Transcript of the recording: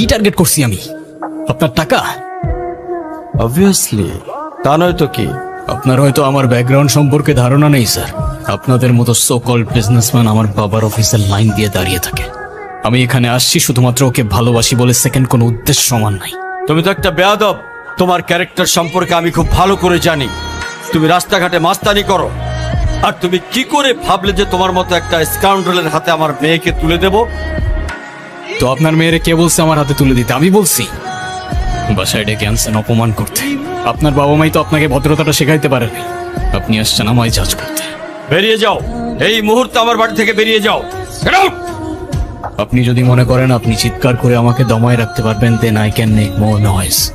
কি টার্গেট করছি আমি? আপনার টাকা? অবভিয়াসলি তা নয় তো কি? আপনার হয়তো আমার ব্যাকগ্রাউন্ড সম্পর্কে ধারণা নেই স্যার আপনাদের মতো সো কল বিজনেসম্যান আমার বাবার অফিসের লাইন দিয়ে দাঁড়িয়ে থাকে। আমি এখানে আসছি শুধুমাত্র ওকে ভালোবাসি বলে সেকেন্ড কোনো উদ্দেশ্য সমান নাই। তুমি তো একটা বেয়াদব। তোমার ক্যারেক্টার সম্পর্কে আমি খুব ভালো করে জানি। তুমি রাস্তাঘাটে মাস্তানি করো। আর তুমি কি করে ভাবলে যে তোমার মতো একটা স্কাউন্ডলের হাতে আমার মেয়েকে তুলে দেব? তো আপনার মেয়েরে কে বলছে আমার হাতে তুলে দিতে? আমি বলছি। বাসায় ডেকে আনছেন অপমান করতে। আপনার বাবা মাই তো আপনাকে ভদ্রতাটা শেখাইতে পারেনি। আপনি আসছেন আমায় জাজ করতে। বেরিয়ে যাও। এই মুহূর্তে আমার বাড়ি থেকে বেরিয়ে যাও। আপনি যদি মনে করেন আপনি চিৎকার করে আমাকে দমায় রাখতে পারবেন then I can make more noise